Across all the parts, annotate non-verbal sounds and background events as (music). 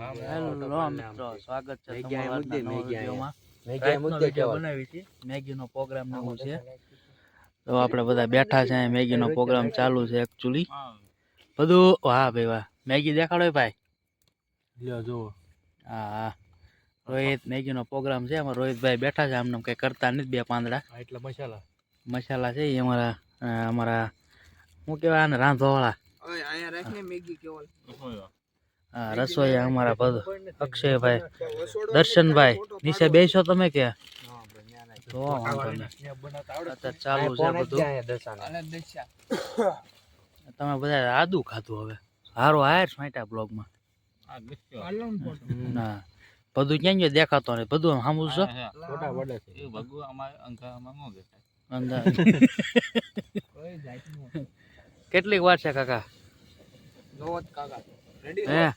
Hello મિત્રો સ્વાગત છે મેગી તમારું નવા મેગી. વિડીયોમાં. મેગી. બનાવી મેગીનો પ્રોગ્રામ ને છે. તો આપણે બધા બેઠા છે મેગીનો પ્રોગ્રામ ચાલુ છે એકચ્યુઅલી બધું હા ભાઈ વાહ. મેગી દેખાડો ભાઈ. લ્યો જુઓ. હા હા. રોહિત મેગીનો પ્રોગ્રામ છે. અમારા રોહિતભાઈ બેઠા છે આમને કંઈ કરતા નથી બે પાંદડા. એટલે મસાલા. મસાલા છે એ અમારા અમારા શું કહેવાય આને રાંધવાવાળા. હા રસોઈયા અમારા બધો અક્ષયભાઈ દર્શનભાઈ નીચે બેસો તમે કે. તો વાંધો નહીં. અત્યારે ચાલુ છે બધું. (coughs) તમે બધા આદુ ખાધું હવે. હારો હાયર છાંટ્યા બ્લોગમાં. ના બધું ક્યાં ગયો? દેખાતો નહીં. બધું આમ સામું છો? છે. અંદર કેટલીક વાર છે કાકા. હે?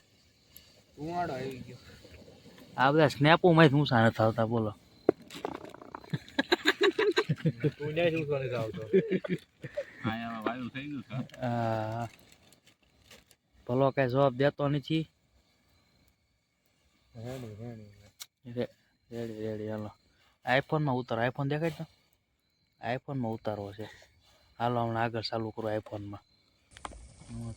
આ બધા સ્નેપો માં ઊંચા નથી થતા બોલો. તું ન્યાય શું કરે ભલો કઈ જવાબ દેતો નથી. રેડી રેડી હાલો. આઈફોનમાં ઉતારો. આઈફોન દેખાય તો આઈફોનમાં ઉતારવો છે. હાલો હમણાં આગળ ચાલુ કરો આઈફોનમાં. હું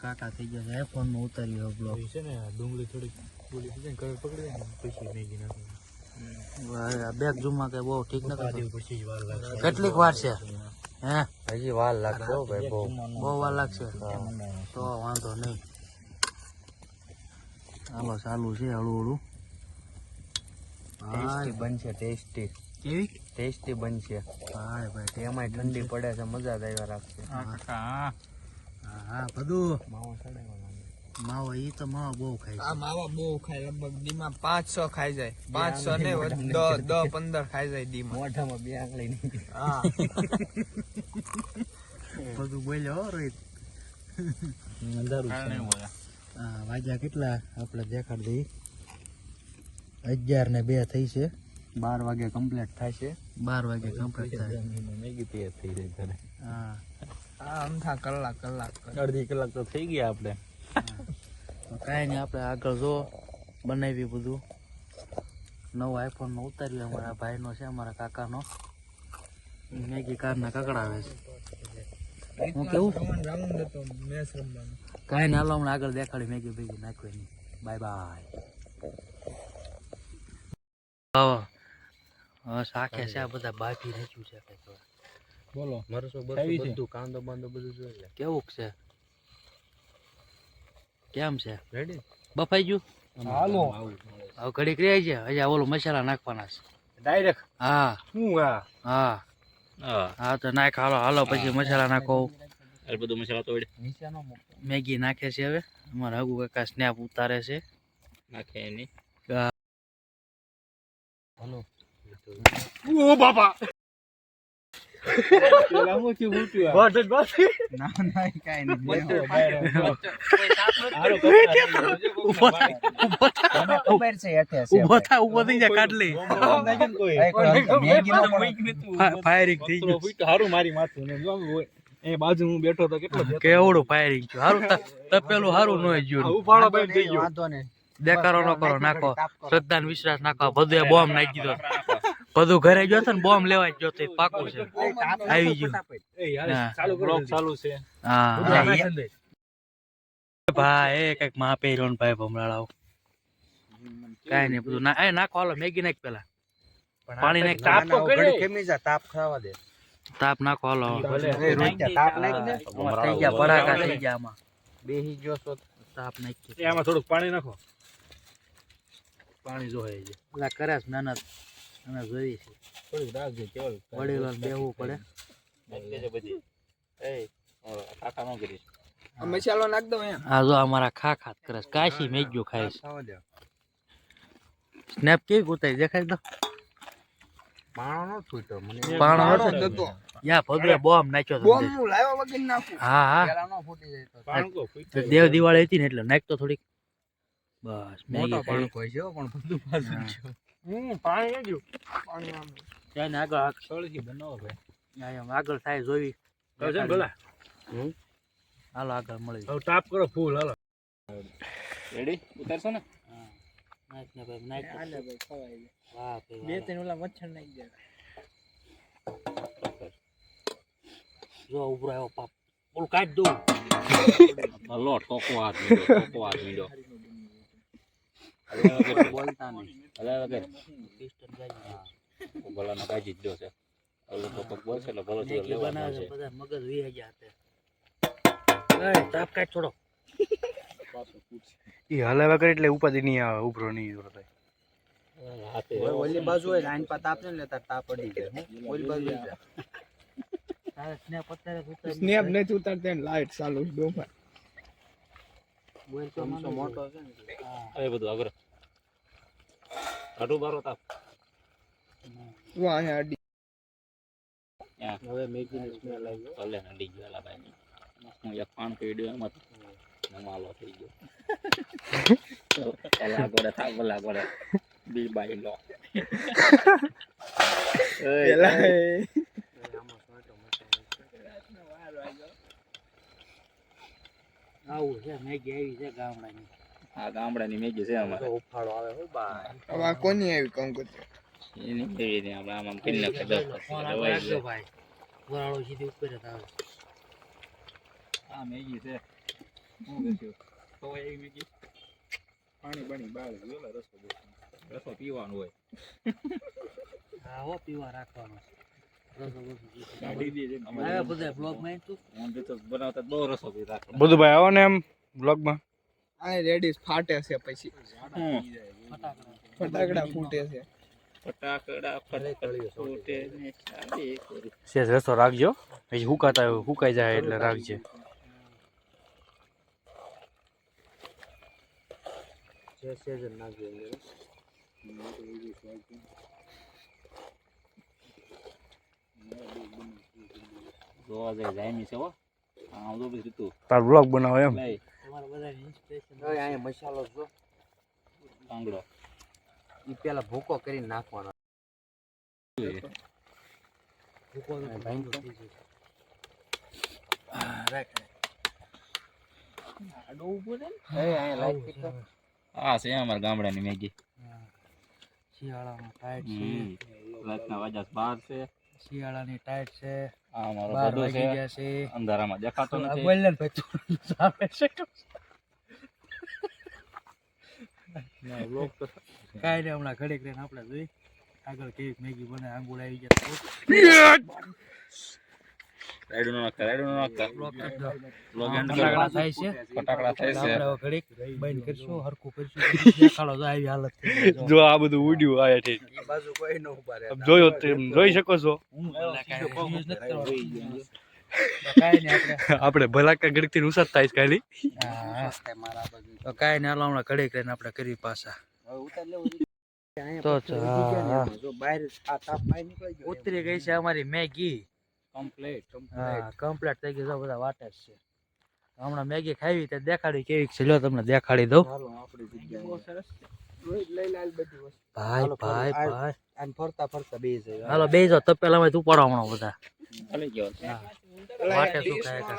કાકા થઈ ગયા છે. આઈફોનમાં ઉતારી હવે બ્લોગ છે ને ડુંગળી થોડીક બોલી દીધી ને કલર પકડી જાય ને પછી મેગી નાખી. બેગ જુમા કે બહુ ઠીક નથી પછી વાર લાગશે. કેટલીક વાર છે? હે? હજી વાર લાગશે ભાઈ બહુ. બહુ વાર લાગશે? તો વાંધો નહીં. હાલો ચાલુ છે હળવું હળવું ટેસ્ટી બનશે ટેસ્ટી. કેવી? ટેસ્ટી બનશે. ભાઈ ભાઈ તેમાંય ઠંડી પડે છે મજા જ આવ્યા રાખશે. હા બધું માવો માવો ઈ તો માવો બહુ ખાય આ છે. બહુ ખાય લગભગ દીમાં પાંચ છ ખાઈ જાય. પાંચ છ ને દસ દસ પંદર ખાઈ જાય દીમાં. મોઢામાં બે આંગળી નીકળી હા. (laughs) બધું બોલ્યો રોહિત. અંધારું વાગ્યા કેટલા આપણે દેખાડ દઈ અગિયાર ને બે થઈ છે. બાર વાગે કમ્પ્લીટ થાય છે. બાર વાગે કમ્પ્લીટ થાય. મેગી થઈ જાય ઘરે. હા. અમથા કલાક કલાક. અડધી કલાક તો થઈ ગયા આપણે. કાંઈ નહીં આપણે આગળ જો બનાવી બધું. નવો આઈફોનમાં ઉતાર્યું અમારા ભાઈનો છે અમારા કાકાનો. મેગી કારના કકડાવે છે. હું કેવું? કાંઈ ના હમણાં આગળ દેખાડી મેગી ભેગી નાખવી નહીં બાય બાય શાખે છે આ બધા બાફી નાખ્યું છે. બોલો. મરસું બરસું બધું કાંદો બાંદો બધું જોઈ લે કેવું છે? કેમ છે? રેડી બફાઈ ગયું? હાલો. હવે ઘડીક રહી છે હજી ઓલો મસાલા નાખવાના છે. ડાયરેક્ટ હા. શું હા. હા. હા તો નાખ. હાલો હાલો પછી મસાલા નાખો. અરે બધું મસાલા તો નીચેનો મેગી નાખે છે હવે. અમારા હગુ કાકા સ્નેપ ઉતારે છે. નાખે એની. હાલો. ઓ બાપા! પેલા? ના ના કાઈ છે ઊભો ઊભો થઈ જા ફાયરિંગ થઈ ગયું હારું મારી માથું. એ બાજુ હું બેઠો તો કેટલો. કેવડું ફાયરિંગ થયું હારું તપેલું હારું ન ગયું ઉફાળો થઈ ગયો વાંધો નહીં દેખાડો ન કરો નાખો શ્રદ્ધા ને વિશ્વાસ નાખો. બધું બોમ્બ નાખી દીધો બધું ઘરે ગયો છે ને બોમ્બ લેવા જ ગયો તો પાકું છે. આવી ગયું. ચાલુ છે. હા. ભાઈ એ કંઈકમાં પહેર્યો ને ભાઈ ભમરાળાઓ. કઈ નઈ બધું ના એ નાખો હાલો મેગી નાખ પેલા. પાણી નાખ તાપ તો કરે. તાપ ખાવા દે. તાપ નાખો હાલો. તાપ નાખ ને. થઈ ગયા પરાકા થઈ ગયા આમાં. બેહી ગયો છો તાપ નાખી એમાં આમાં થોડુંક પાણી નાખો. પાણી જોઈએ છે. પેલા કરે છે મહેનત અમે જોઈએ છે. થોડીક રાખજો કેવલ વડીલો બેવું પડે. બધી. એ કાકા નો કરીશ. મસાલો નાખ દો એમ. આ જો અમારા ખા ખાત કરે છે કાશી મેગ્યો ખાય છે. સ્નેપ કેવી ઉતારી દેખાય પાણો નો મને પાણો યા બોમ્બ નાખ્યો બોમ્બનું લાવ્યા વગર નાખું. હા હા. ફૂટી જાય તો. પાણું કહો, તો ફૂટ્યું. દેવ દિવાળી હતી ને એટલે નાખતો થોડીક. બસ મેગી મોટો ખાઈ. કોઈ છે પણ બધું પાછું હા. છે. હું પાણી નાખ્યું. પાણી આમ. ત્યાં આગળ આગળ સળથી બનાવો ભાઈ. આ એમ આગળ થાય જોવી તો છે ને ભલા? હાલો આગળ મળી હવે તાપ કરો ફૂલ હાલો. રેડી ઉતારશો ને? નાખ ને ભાઈ નાખ હાલે ભાઈ ખવાય જાય. વાહ બે ત્રણ ઓલા મચ્છર નાખી દે જો ઉભરો આવ્યો પાપ. ઓલું કાઢ દઉં. (laughs) લોટ કોકો હાથ કોકો હાથ મીડો (laughs) બોલતા નહીં. હલે વગર. ભલાનો કાઢી જ છે. ઓલો ટોકો બોલશે એટલે ભલો છે. બધા મગજ વી ગયા તે તાપ કાઢ છોડો એ હલે કરે એટલે ઉપાધિ નહીં આવે ઉભરો નહીં ઉભરો થાય. ઓલી બાજુ હોય આઈન પા તાપ ને લેતા તાપ અડી જાય. ઓલી બાજુ જાય. (laughs) સ્નેપ નથી ઉતારતા લાઈટ ચાલુ તો ચમચો મોટો છે ને એ બધું આગળ કાઢું બારો તાપ વાહ અહીંયા અડી હવે મેગી ની સ્મેલ આવી ભલે નડી ગયો એલા ભાઈ હું એક પાણ પીડ્યો એમાં નમાલો થઈ ગયો એલા ગોડે થા ગોડે બી બાઈ લો પેલા આમાં સ્વાટો આવું છે મેગી આવી છે ગામડાની. આ ગામડાની મેગી છે અમારે. ઉફાળો આવે હો બા. હવે આ કોની આવી કંકોત્રી? એની એવી ને આપણે આમ આમ કરી નાખે દસ ફોન પછી આગળ દવાઈ રાખજો લે. ભાઈ. વરાળો સીધી ઉપર જ આવે. આ મેગી છે. હું તો એવી મેગી? પાણી પાણી બાળ રસો રસો પીવાનું હોય. હા હો પીવા રાખવાનો છે. બધા બ્લોગમાં તું. હું તો બનાવતા બહુ રસો પી રાખે. બધું ભાઈ આવો ને એમ બ્લોગમાં આ રેડી ફાટે છે પછી. હું ફટાકડા ફટાકડા ફૂટે છે. ફટાકડા ફટાકડા ફૂટે ને ચાલે કરે. સેજ રસ્તો રાખજો. પછી હુકાતા હુકાઈ જાય એટલે રાખજે. જે છે જ નાખજો અંદર જોવા જાય જાયમી છે હો. આમ તો બધું તું તાર બ્લોગ બનાવો એમ. તમારા બધાની ઇન્સ્પિરેશન હવે અહીંયા મસાલો જો કાંગડો ઈ પેલા ભૂકો કરી નાખવાનો. ભૂકો તો હા, છે અમારા ગામડાની મેગી. શિયાળામાં ટાઈટ છે. રાતના વાગ્યા બાર છે. શિયાળાની ટાઈટ છે આ મારો બધો છે. છે. અંધારામાં દેખાતો નથી. બોલ ને ભાઈ તું સામે છે. કાઈ ને હમણાં ઘડીક રહીને આપણે જોઈ. આગળ કેવી મેગી બને આંગુળ આવી ગયા. રાયડું નો નાખતા રાઈડો નો નાખતા Vlog end ફટાકડા થાય છે. ફટાકડા થાય છે. આપણે ઘડીક બંધ કરશું હરકું કરશું. દેખાડો તો આવી હાલત જો. આ બધું ઉડ્યું આયા ઠીક બાજુ કોઈ ન ઊભા રહે જોયો તેમ જોઈ શકો છો. આપણે આપણે ભલાકા ગણતી ઉસાદ થાય છે કાલી તો કાંઈ નહીં હાલો હમણાં ઘડીક રહીને આપણે કરી પાછા. ઉતાર લેવું તો ને બહાર ઉતરી ગઈ છે અમારી મેગી. કમ્પ્લીટ હા કમ્પ્લીટ થઈ ગયું બધા વાટર છે. હમણાં મેગી ખાવી તે દેખાડી કેવી છે? લ્યો તમને દેખાડી દઉં. ચાલો આપણી જગ્યાએ. સરસ લઈ લાલ બધી વસ્તુ. ભાઈ હાલો, ભાઈ ભાઈ. આને ફરતા ફરતા બે જાય હાલો બે જાઓ તપેલામાં તું ઉપાડો હમણાં બધા. ખાલી ગયો. પેલા વાટે શું ખાય છે.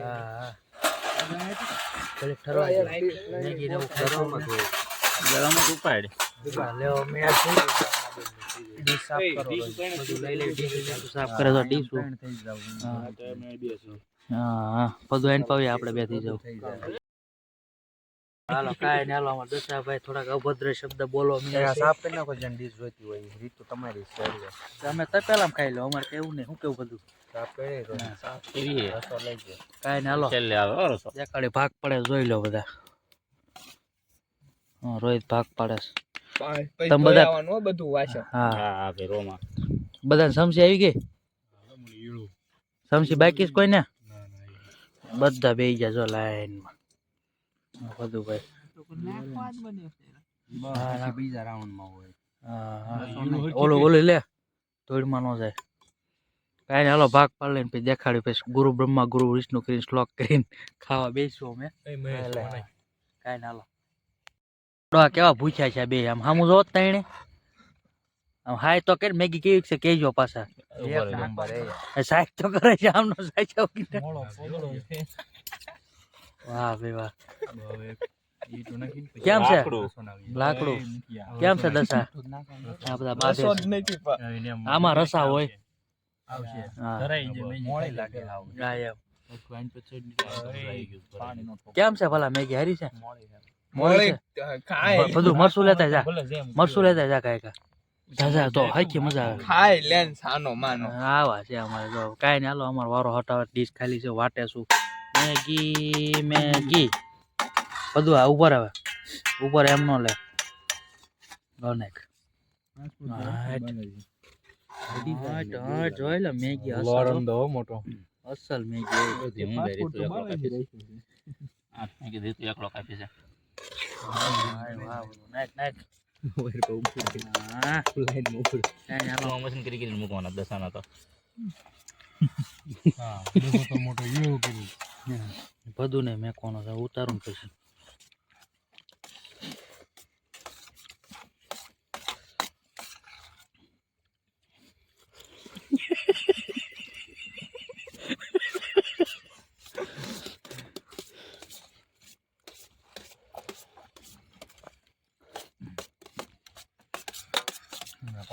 હા ઠરવા મેગી ને ગરમ જ ઉપાડ. લેવો મેળ છે ડીશ સાફ કરો બધું લઈ લઈ ડીશ સાફ કરે તો ડીશ હા હા. હા બધું એને પાવી આપણે બે થઈ જાવ. હાલો કાંઈ નહીં. હાલો અમારે દશાભાઈ થોડાક અભદ્ર શબ્દ બોલો સાફ કરી નાખો જેને ડીશ જોઈતી હોય રીત તો તમારી છે. અમે તપેલામાં ખાઈ લો. અમારે કેવું નહીં. શું કેવું બધું? સાફ કરી દો કરીએ. રસો લઈ જાય કાંઈ નહીં હાલો. છેલ્લે આવે રસો. દેખાડી ભાગ પડે જોઈ લો બધા. રોહિત ભાગ પાડે. છે. તમે બધા- બધું હા. રોમાં સમસી આવી ગઈ? સમસી બાકી બધા બે ગયા જો લાઈનમાં. બધું ભાઈ. બીજા રાઉન્ડમાં હોય. હા, ઓલો ઓલું લે ધોળમાં ન જાય. કાંઈ હાલો ભાગ પાડી લઈને પછી દેખાડ્યું. પછી ગુરુ બ્રહ્મા ગુરુ વિષ્ણુ કરીને શ્લોક કરીને ખાવા બેસવું અમે. કાંઈ હાલો. ડોહા કેવા ભૂખ્યા છે બે આમ. હામું જોત તણે. આમ હાય તો કે મેગી કેવી છે કેજો પાછા. સાહેબ તો કરે છે આમનો સાહેબ વાહ ભાઈ વાહ. કેમ છે? લાકડું. કેમ છે દશા? આ બધા બાંધે. જ આમ રસા હોય. કેમ છે ભલા મેગી હારી છે? મોળી ખાય. બધું મરસું લેતા જા. મરસું લેતા જા કાય કા તો હાકી મજા આવે. ખાય લેન સાનો માનો. આવા છે અમારે કાંઈ નહીં હાલો અમારો વારો હટાવટ ડીશ ખાલી છે વાટે શું. Maggi Maggi. બધું આ ઉપર આવે ઉપર એમ નો લે. હટ જોઈ લે મેગી અસલ હો. મેગી મોટો. અસલ મેગી. હાય વાહ બધું નાખ (laughs) નાખ હા કાંઈ નહીં હાલો હા બધો તો મોટો એવું કર્યું બધું ને મેં કોનો ઉતારું પછી.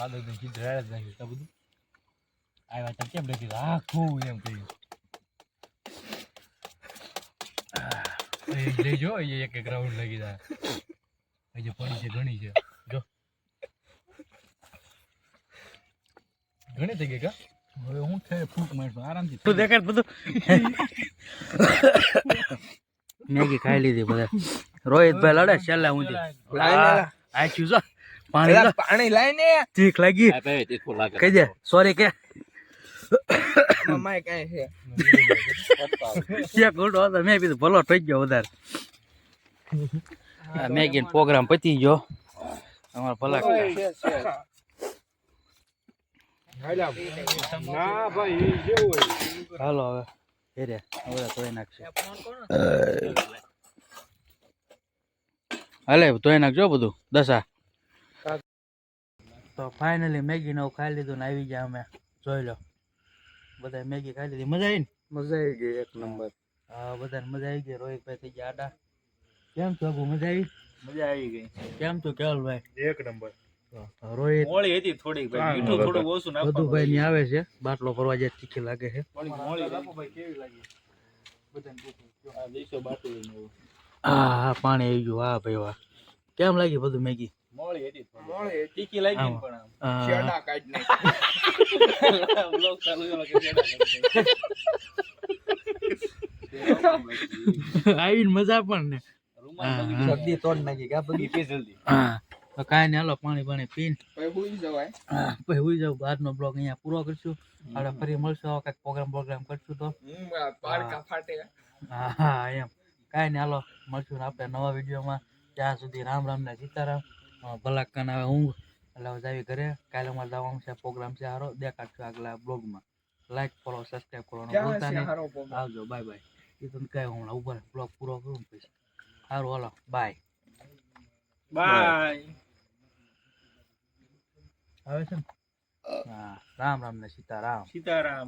પાદર તો કીધું રાડે જ નાખ્યું. બધું. આવ્યા ત્યાં કેમ લખી આખું એમ કહ્યું લેજો એક એક રાઉન્ડ લગી જાય. હજી પડી છે ઘણી છે. જો. ઘણી થઈ ગઈ કા? હવે હું થાય ફૂંક મારશું આરામથી તું દેખાડ બધું. મેગી ખાઈ લીધી બધા. રોહિતભાઈ લડે છેલ્લા હું આચ્યું છો? પાણી પાણી લાય ને ઠીક લાગી. કહી દે સોરી કે. મમ્માએ કાંઈ છે. એક ઉલટો હતો? મેં કીધું ભલો થઈ ગયો વધારે. આ મેગી પ્રોગ્રામ પતી ગયો. અમારા ભલા હાલો હવે હેરે હવે ધોઈ નાખશે. હાલે તોય નાખજો બધું દસા. તો ફાઇનલી મેગી ને ખાઈ લીધું ને આવી ગયા અમે. જોઈ લો. બધા મેગી ખાઈ લીધી. મજા આવી ને? મજા આવી ગઈ એક નંબર. હા બધાને મજા આવી ગઈ. રોહિતભાઈ થઈ ગયા આડા. કેમ છો અબુ મજા આવી મજા આવી ગઈ. કેમ છો કેવલભાઈ? એક નંબર. રોહિત. મોળી હતી થોડીક ભાઈ. મીઠું થોડું ઓછું બધું ભાઈ ની આવે છે. બાટલો ભરવા જાય તીખી લાગે છે. મોળી આ દેશો બાટલી ને એવું. હા હા પાણી આવી ગયું. વાહ ભાઈ વાહ. કેમ લાગી બધું મેગી? મોળી હતી. મોળી તીખી લાગી પણ આમ. શેડા કાઢી નાખી. બ્લોગ ચાલુ એમાં કે શેડા કરશે. આવીને મજા પણ ને. રૂમાલ હા, બગડી હા. શરદી તોડ નાખી કા બગડી પી જલ્દી. હા. તો કાંઈ નહીં હાલો પાણી પાણી પીને. પછી હુઈ જવાય. હા, પછી હુઈ જાવ બહારનો બ્લોગ અહીંયા પૂરો કરશું. આપણે ફરી મળશું. કાંઈક પ્રોગ્રામ પ્રોગ્રામ કરશું તો. પાડકા ફાટે. હા હા એમ. કાંઈ નહીં હાલો મળશું ને આપણે નવા વિડીયોમાં. ત્યાં સુધી રામ રામ ને સીતારામ. અ, ભલા કન આવે ઊંઘ. એટલે હવે જાવી ઘરે. કાલે અમારે જવાનું છે પ્રોગ્રામ છે હારો. દેખાડશું આગલા બ્લોગમાં લાઈક ફોલો સબસ્ક્રાઈબ કરવાનું ભૂલતા નહીં. આવજો બાય બાય એ તમને કહે હમણાં ઉપર બ્લોગ પૂરો કરું પછી. સારું હાલો. બાય બાય આવે છે ને? હા રામ રામ ને સીતારામ. સીતારામ.